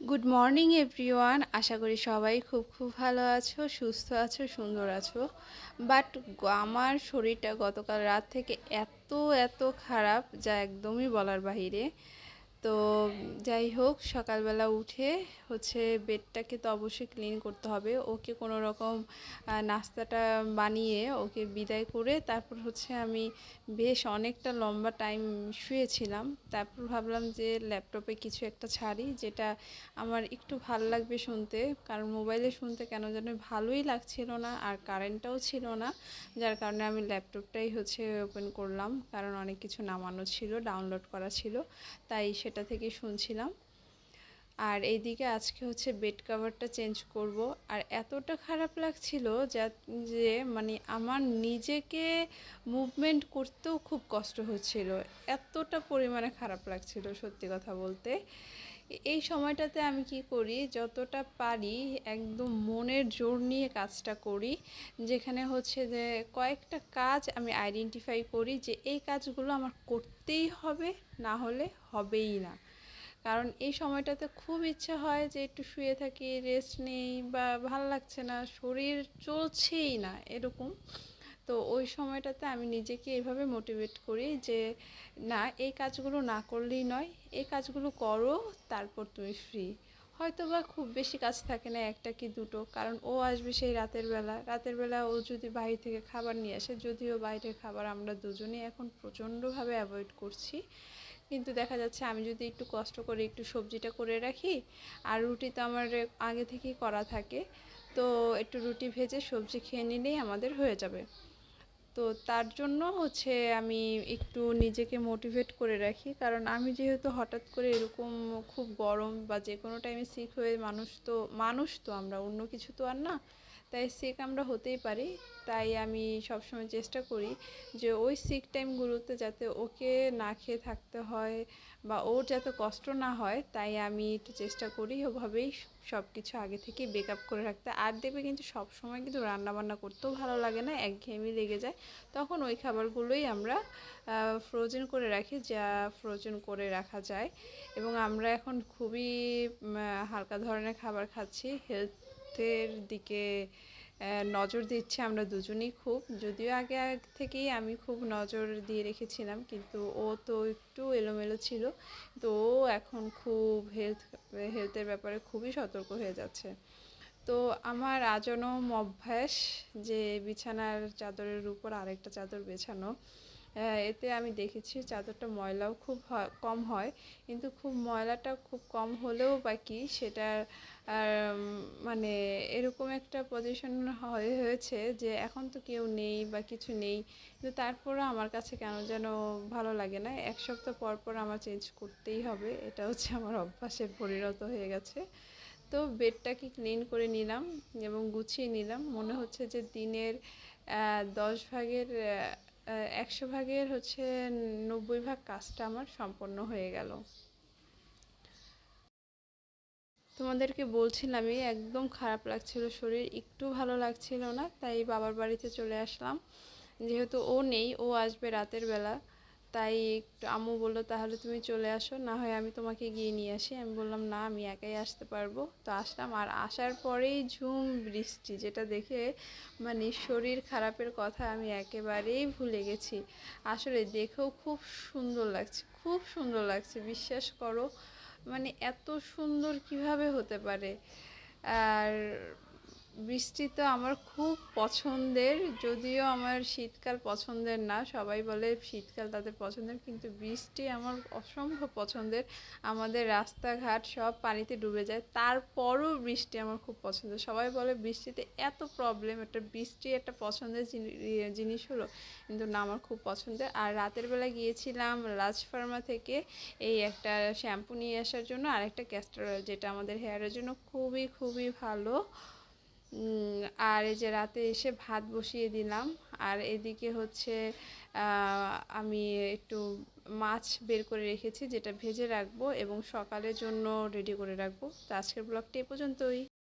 Good morning everyone আশা করি সবাই খুব খুব ভালো আছো, সুস্থ আছো, সুন্দর আছো। বাট আমার শরীরটা গতকাল রাত থেকে এত এত খারাপ যা একদমই বলার বাহিরে। তো যাই হোক, সকালবেলা উঠে হচ্ছে বেডটাকে তো অবশ্যই ক্লিন করতে হবে। ওকে কোনো রকম নাস্তাটা বানিয়ে ওকে বিদায় করে তারপর হচ্ছে আমি বেশ অনেকটা লম্বা টাইম শুয়েছিলাম। তারপর ভাবলাম যে ল্যাপটপে কিছু একটা ছাড়ি, যেটা আমার একটু ভালো লাগবে শুনতে। কারণ মোবাইলে শুনতে কেন যেন ভালোই লাগছিল না আর কারেন্টটাও ছিল না। যার কারণে আমি ল্যাপটপটাই হচ্ছে ওপেন করলাম। কারণ অনেক কিছু নামানো ছিল ডাউনলোড করা ছিল। তাই সেটা থেকে শুনছিলাম। আর এইদিকে আজকে হচ্ছে বেড কাভারটা চেঞ্জ করব। আর এতটা খারাপ লাগছিল যা, যে মানে আমার নিজেকে মুভমেন্ট করতেও খুব কষ্ট হচ্ছিল। এতটা পরিমাণে খারাপ লাগছিল সত্যি কথা বলতে। এই সময়টাতে আমি কি করি, যতটা পারি একদম মনের জোর নিয়ে কাজটা করি, যেখানে হচ্ছে যে কয়েকটা কাজ আমি আইডেন্টিফাই করি যে এই কাজগুলো আমার করতেই হবে, না হলে হবেই না। কারণ এই সময়টাতে খুব ইচ্ছা হয় যে একটু শুয়ে থাকি রেস্ট নেই বা ভালো লাগছে না, শরীর চলছেই না এরকম। তো ওই সময়টাতে আমি নিজেকে এভাবে মোটিভেট করি যে, না, এই কাজগুলো না করলেই নয়, এই কাজগুলো করো, তারপর তুমি ফ্রি হয়তো বা খুব বেশি কাজ থাকে না একটা কি দুটো, কারণ ও আসবে সেই রাতের বেলা। রাতের বেলা ও যদি বাইরে থেকে খাবার নিয়ে আসে, যদিও বাইরের খাবার আমরা দুজনেই এখন প্রচণ্ডভাবে অ্যাভয়েড করছি, কিন্তু দেখা যাচ্ছে আমি যদি একটু কষ্ট করে একটু সবজিটা করে রাখি, আর রুটি তো আমার আগে থেকেই করা থাকে, তো একটু রুটি ভেজে সবজি খেয়ে নিলেই আমাদের হয়ে যাবে। তো তার জন্য হচ্ছে আমি একটু নিজেকে মোটিভেট করে রাখি। কারণ আমি যেহেতু হঠাৎ করে এরকম খুব গরম বা যে কোনো টাইমে শীত হয়ে মানুষ তো মানুষ তো আমরা, অন্য কিছু তো আর না। তাই সিক আমরা হতেই পারি, তাই আমি সবসময় চেষ্টা করি যে ওই সিক টাইমগুলোতে যাতে ওকে না খেয়ে থাকতে হয় বা ওর যাতে কষ্ট না হয়, তাই আমি একটু চেষ্টা করি ওভাবেই সব কিছু আগে থেকেই বেকআপ করে রাখতে। আর দেখবে কিন্তু সব সময় কিন্তু রান্নাবান্না করতেও ভালো লাগে না, একঘেয়েমি লেগে যায়। তখন ওই খাবারগুলোই আমরা ফ্রোজেন করে রাখি যা ফ্রোজেন করে রাখা যায়। এবং আমরা এখন খুবই হালকা ধরনের খাবার খাচ্ছি হেলথের দিকে নজর দিচ্ছে আমরা দুজনেই খুব। যদিও আগে আগ থেকেই আমি খুব নজর দিয়ে রেখেছিলাম, কিন্তু ও তো একটু এলোমেলো ছিল। তো ও এখন খুব হেলথ হেলথের ব্যাপারে খুবই সতর্ক হয়ে যাচ্ছে। তো আমার আজনম অভ্যাস যে বিছানার চাদরের উপর আরেকটা চাদর বেছানো এতে আমি দেখেছি চাদরটা ময়লাও খুব কম হয়। কিন্তু খুব ময়লাটা খুব কম হলেও বা কি সেটা মানে এরকম একটা পজিশন হয়ে হয়েছে যে এখন তো কেউ নেই বা কিছু নেই। কিন্তু তারপরও আমার কাছে কেন যেন ভালো লাগে না। এক সপ্তাহ পর পর আমার চেঞ্জ করতেই হবে। এটা হচ্ছে আমার অভ্যাসে পরিণত হয়ে গেছে। তো বেডটাকে ক্লিন করে নিলাম এবং গুছিয়ে নিলাম। মনে হচ্ছে যে দিনের দশ ভাগের একশো ভাগের হচ্ছে নব্বই ভাগ কাজটা আমার সম্পন্ন হয়ে গেল। তোমাদেরকে বলছিলামই, একদম খারাপ লাগছিল, শরীর একটু ভালো লাগছিল না, তাই বাবার বাড়িতে চলে আসলাম। যেহেতু ও নেই, ও আসবে রাতের বেলা। তাই একটু আম্মু বলল, তাহলে তুমি চলে আসো, না হয় আমি তোমাকে গিয়ে নিয়ে আসি। আমি বললাম, না, আমি একাই আসতে পারব। তো আসলাম, আর আসার পরেই ঝুম বৃষ্টি, যেটা দেখে মানে শরীর খারাপের কথা আমি একেবারেই ভুলে গেছি। আসলে দেখেও খুব সুন্দর লাগছে, খুব সুন্দর লাগছে, বিশ্বাস করো। মানে এত সুন্দর কীভাবে হতে পারে? আর বৃষ্টি তো আমার খুব পছন্দের, যদিও আমার শীতকাল পছন্দের না। সবাই বলে শীতকাল তাদের পছন্দের, কিন্তু বৃষ্টি আমার অসম্ভব পছন্দের। আমাদের রাস্তাঘাট সব পানিতে ডুবে যায়, তারপরও বৃষ্টি আমার খুব পছন্দ। সবাই বলে বৃষ্টিতে এত প্রবলেম একটা বৃষ্টি একটা পছন্দের জিনিস হলো, কিন্তু না আমার খুব পছন্দের। আর রাতের বেলা গিয়েছিলাম রাজ ফার্মা থেকে এই একটা শ্যাম্পু নিয়ে আসার জন্য আর একটা ক্যাস্টার যেটা আমাদের হেয়ারের জন্য খুবই খুবই ভালো। আর এই যে রাতে এসে ভাত বসিয়ে দিলাম। আর এদিকে হচ্ছে আমি একটু মাছ বের করে রেখেছি, যেটা ভেজে রাখব এবং সকালের জন্য রেডি করে রাখব। তো আজকের ব্লগটি এ পর্যন্তই।